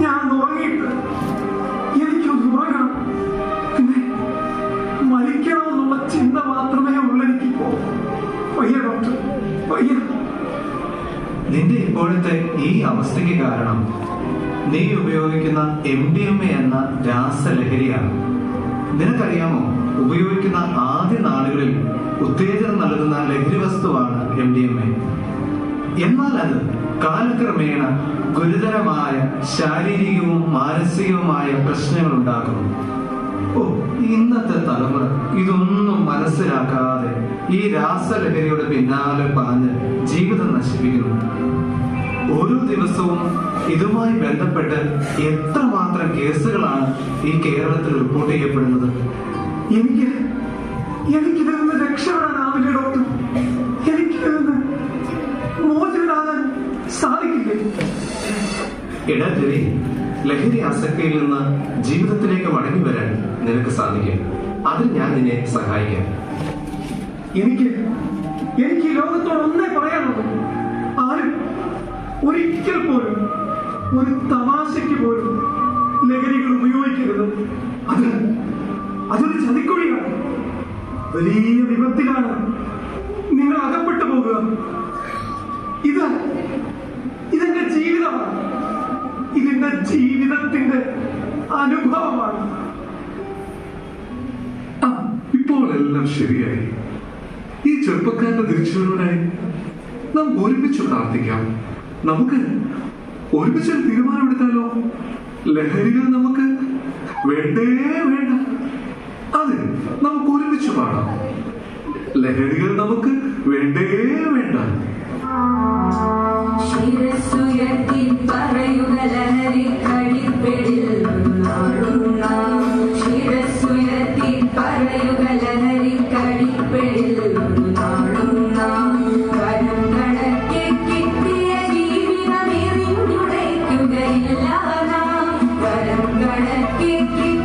ഞാൻ ഉറങ്ങിയിട്ട് ചിന്ത മാത്രമേ നിന്റെ ഇപ്പോഴത്തെ ഈ അവസ്ഥയ്ക്ക് കാരണം നീ ഉപയോഗിക്കുന്ന എം ഡി എം എ എന്ന രാസലഹരിയാണ്. നിനക്കറിയാമോ? ഉപയോഗിക്കുന്ന ആദ്യ നാളുകളിൽ ഉത്തേജനം നൽകുന്ന ലഹരി വസ്തുവാണ് എം ഡി എം എ എന്നാൽ അത് കാലക്രമേണ ഗുരുതരമായ ശാരീരികവും മാനസികവുമായ പ്രശ്നങ്ങൾ ഉണ്ടാക്കുന്നു ഓ ഇന്നത്തെ തലമുറ ഇതൊന്നും മനസ്സിലാക്കാതെ ഈ രാസലഹരിയുടെ പിന്നാലെ പറഞ്ഞ് ജീവിതം നശിപ്പിക്കുന്നു. ഓരോ ദിവസവും ഇതുമായി ബന്ധപ്പെട്ട് എത്രമാത്രം കേസുകളാണ് ഈ കേരളത്തിൽ റിപ്പോർട്ട് ചെയ്യപ്പെടുന്നത്? എനിക്ക് എനിക്ക് നിന്ന് രക്ഷപ്പെടാനാവില്ല ഡോക്ടർ? എടാ രവി ലഹരി ആസക്തിയിൽ നിന്ന് ജീവിതത്തിലേക്ക് മടങ്ങി വരാൻ നിനക്ക് സാധിക്കും. അതിൽ ഞാൻ നിന്നെ സഹായിക്കാം. എനിക്ക് എനിക്ക് ലോകത്തോട് ഒന്നേ പറയാനുള്ളൂ. ആരും ഒരിക്കൽ പോലും ഒരു തമാശയ്ക്ക് പോലും ലഹരികൾ ഉപയോഗിക്കരുത്. അത് അതൊരു ചതിക്കുഴിയാണ്. വലിയ വിപത്തിലാണ് നിങ്ങൾ അകപ്പെട്ടു പോകുക. ഇതിന്റെ ജീവിതത്തിന്റെ അനുഭവമാണ്. ഇപ്പോൾ എല്ലാം ശരിയായി. ഈ ചെറുപ്പക്കാരുടെ തിരിച്ചുവരവിനായി നാം ഒരുമിച്ച് പ്രാർത്ഥിക്കാം. നമുക്ക് ഒരുമിച്ച് ഒരു തീരുമാനമെടുത്താലോ? ലഹരികൾ നമുക്ക് വേണ്ടേ വേണ്ട. അതെ നമുക്ക് ഒരുമിച്ച് പാടാം. ലഹരികൾ നമുക്ക് വേണ്ടേ വേണ്ട. எல்லாம் வரம் கடற்கே